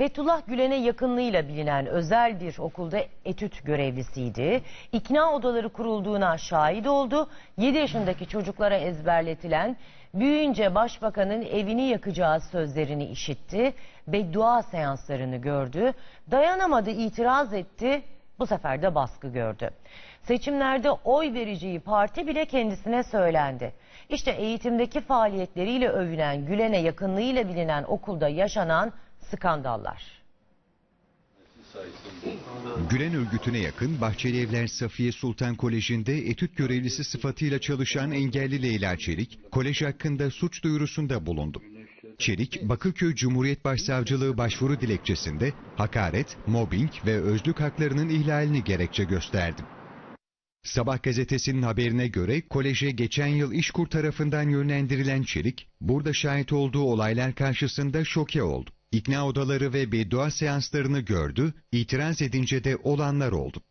Fethullah Gülen'e yakınlığıyla bilinen özel bir okulda etüt görevlisiydi. İkna odaları kurulduğuna şahit oldu. 7 yaşındaki çocuklara ezberletilen büyüyünce başbakanın evini yakacağı sözlerini işitti. Beddua seanslarını gördü. Dayanamadı itiraz etti. Bu sefer de baskı gördü. Seçimlerde oy vereceği parti bile kendisine söylendi. İşte eğitimdeki faaliyetleriyle övülen Gülen'e yakınlığıyla bilinen okulda yaşanan skandallar. Gülen örgütüne yakın Bahçeli Evler Safiye Sultan Koleji'nde etüt görevlisi sıfatıyla çalışan engelli Leyla Çelik, kolej hakkında suç duyurusunda bulundu. Çelik, Bakırköy Cumhuriyet Başsavcılığı başvuru dilekçesinde hakaret, mobbing ve özlük haklarının ihlalini gerekçe gösterdi. Sabah gazetesinin haberine göre koleje geçen yıl İşkur tarafından yönlendirilen Çelik, burada şahit olduğu olaylar karşısında şoke oldu. İkna odaları ve beddua seanslarını gördü, itiraz edince de olanlar oldu.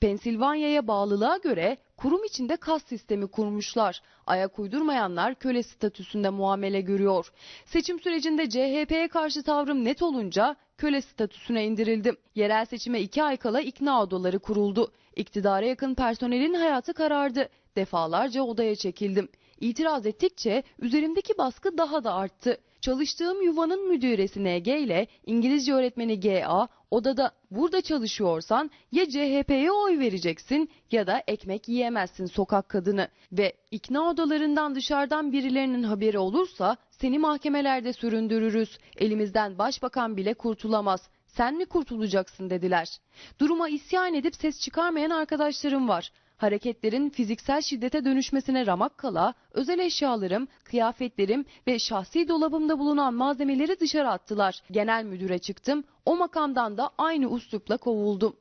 Pensilvanya'ya bağlılığa göre kurum içinde kas sistemi kurmuşlar. Ayak uydurmayanlar köle statüsünde muamele görüyor. Seçim sürecinde CHP'ye karşı tavrım net olunca köle statüsüne indirildim. Yerel seçime iki ay kala ikna odaları kuruldu. İktidara yakın personelin hayatı karardı. Defalarca odaya çekildim. İtiraz ettikçe üzerimdeki baskı daha da arttı. Çalıştığım yuvanın müdüresi NG ile İngilizce öğretmeni GA odada burada çalışıyorsan ya CHP'ye oy vereceksin ya da ekmek yiyemezsin sokak kadını. Ve ikna odalarından dışarıdan birilerinin haberi olursa seni mahkemelerde süründürürüz. Elimizden başbakan bile kurtulamaz. Sen mi kurtulacaksın dediler. Duruma isyan edip ses çıkarmayan arkadaşlarım var. Hareketlerin fiziksel şiddete dönüşmesine ramak kala özel eşyalarım, kıyafetlerim ve şahsi dolabımda bulunan malzemeleri dışarı attılar. Genel müdüre çıktım. O makamdan da aynı uslupla kovuldum.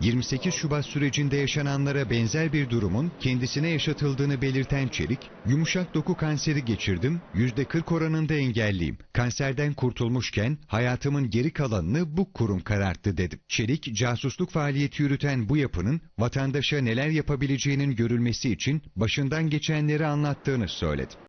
28 Şubat sürecinde yaşananlara benzer bir durumun kendisine yaşatıldığını belirten Çelik, yumuşak doku kanseri geçirdim, %40 oranında engelliyim. Kanserden kurtulmuşken hayatımın geri kalanını bu kurum kararttı dedim. Çelik, casusluk faaliyeti yürüten bu yapının vatandaşa neler yapabileceğinin görülmesi için başından geçenleri anlattığını söyledi.